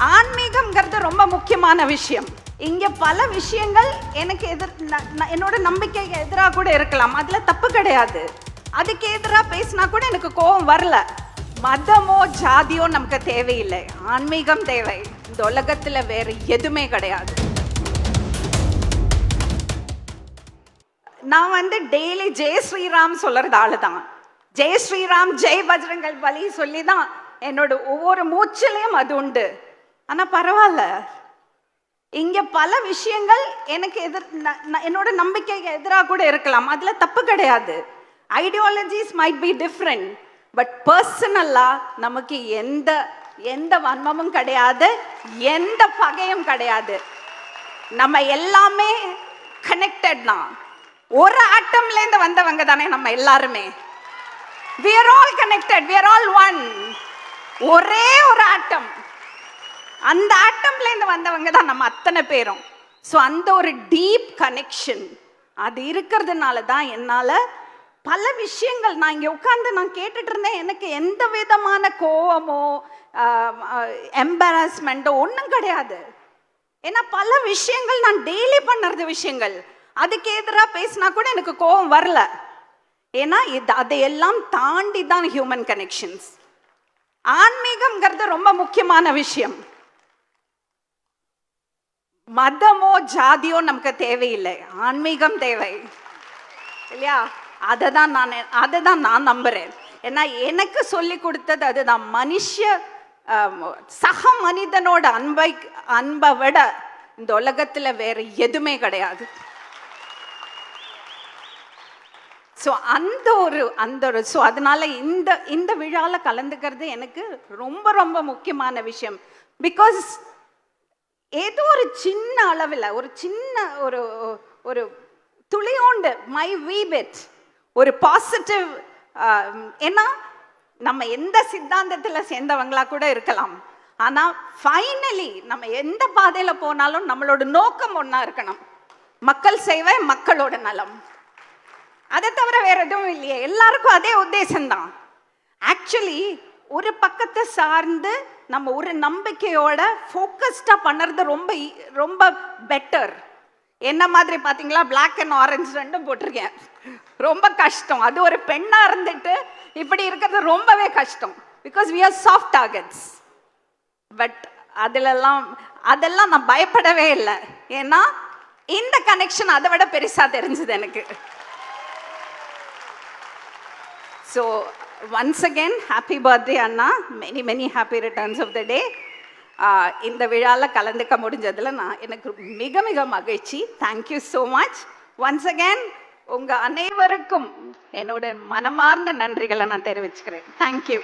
ஆன்மீகம்ங்கிறது ரொம்ப முக்கியமான விஷயம். இங்கே பல விஷயங்கள் எனக்கு எதிர் ந- ந- என்னோட நம்பிக்கைக்கு எதிராக கூட இருக்கலாம். அதில் தப்பு கிடையாது. அதுக்கு எதிராக பேசினா கூட எனக்கு கோபம் வரல. மதமோ ஜாதியோ நமக்கு தேவையில்லை. ஆன்மீகம் தேவை. இந்த உலகத்தில் வேறு எதுவுமே கிடையாது. நான் வந்து டெய்லி ஜெய் ஸ்ரீராம் சொல்கிறதால தான் ஜெய் ஸ்ரீராம் ஜெய் பஜ்ரங்கள் பலி சொல்லி தான் என்னோட ஒவ்வொரு மூச்சிலையும் அது உண்டு. ஆனால் பரவாயில்ல. இங்கே பல விஷயங்கள் எனக்கு எதிர் ந- ந- என்னோட நம்பிக்கைக்கு எதிராக கூட இருக்கலாம். அதில் தப்பு கிடையாது. Ideologies might be different but பர்சனலாக நமக்கு எந்த எந்த வன்மமும் கிடையாது எந்த பகையும் கிடையாது. நம்ம எல்லாமே கனெக்டட் தான். ஒரு ஆட்டம்லேருந்து வந்தவங்க தானே நம்ம எல்லாருமே. We are all connected we are all one ஒரே ஒரு ஆட்டம் அந்த ஆட்டம்லேருந்து வந்தவங்க தான் நம்ம அத்தனை பேரும். ஸோ அந்த ஒரு டீப் கனெக்ஷன் அது இருக்கிறதுனால தான் என்னால் பல விஷயங்கள் நான் இங்கே உட்காந்து நான் கேட்டுட்டு இருந்தேன். எனக்கு எந்த விதமான கோவமோ எம்பராஸ்மெண்ட்டோ ஒன்றும் கிடையாது. ஏன்னா பல விஷயங்கள் நான் டெய்லி பண்ணுறது விஷயங்கள். அதுக்கு எதிராக பேசினா கூட எனக்கு கோவம் வரல. ஏன்னா இது அதையெல்லாம் தாண்டி தான் ஹியூமன் கனெக்ஷன்ஸ் ஆன்மீகம்ங்கிறது ரொம்ப முக்கியமான விஷயம். மதமோ ஜாதியோ நமக்கு தேவையில்லை. ஆன்மீகம் தேவை. இல்லையா? அதை தான் நான் அதை தான் நான் நம்புறேன். ஏன்னா எனக்கு சொல்லி கொடுத்தது அதுதான். மனுஷ சக மனிதனோட அன்பை அன்பை விட இந்த உலகத்துல வேற எதுவுமே கிடையாது. ஸோ அந்த ஒரு அந்த ஒரு ஸோ அதனால இந்த இந்த விழாவில் கலந்துக்கிறது எனக்கு ரொம்ப ரொம்ப முக்கியமான விஷயம். பிகாஸ் ஏதோ ஒரு சின்ன அளவில் ஒரு சின்ன ஒரு ஒரு துளியோண்டு மை வீபெட் ஒரு பாசிட்டிவ் ஏன்னா நம்ம எந்த சித்தாந்தத்தில் சேர்ந்தவங்களா கூட இருக்கலாம். ஆனால் ஃபைனலி நம்ம எந்த பாதையில் போனாலும் நம்மளோட நோக்கம் ஒன்றா இருக்கணும். மக்கள் சேவை மக்களோட நலம். அதை தவிர வேற எதுவும் இல்லையே. எல்லாருக்கும் அதே உத்தேசம்தான். ஆக்சுவலி ஒரு பக்கத்தை சார்ந்து நம்ம ஒரு நம்பிக்கையோட ஃபோக்கஸ்டாக பண்ணுறது ரொம்ப e, ரொம்ப பெட்டர் என்ன மாதிரி பார்த்தீங்களா பிளாக் அண்ட் ஆரஞ்சு ரெண்டும் போட்டிருக்கேன். ரொம்ப கஷ்டம். அது ஒரு பெண்ணா இருந்துட்டு இப்படி இருக்கிறது ரொம்பவே கஷ்டம். Because we are soft targets but அதிலெல்லாம் அதெல்லாம் நான் பயப்படவே இல்லை. ஏன்னா இந்த கனெக்ஷன் அதை விட பெருசா தெரிஞ்சுது எனக்கு. So once again happy birthday Anna many many happy returns of the day இந்த விழாவில் கலந்துக்க முடிஞ்சதில் நான் எனக்கு மிக மிக மகிழ்ச்சி. Thank you so much once again உங்கள் அனைவருக்கும் என்னோட மனமார்ந்த நன்றிகளை நான் தெரிவிச்சுக்கிறேன். தேங்க்யூ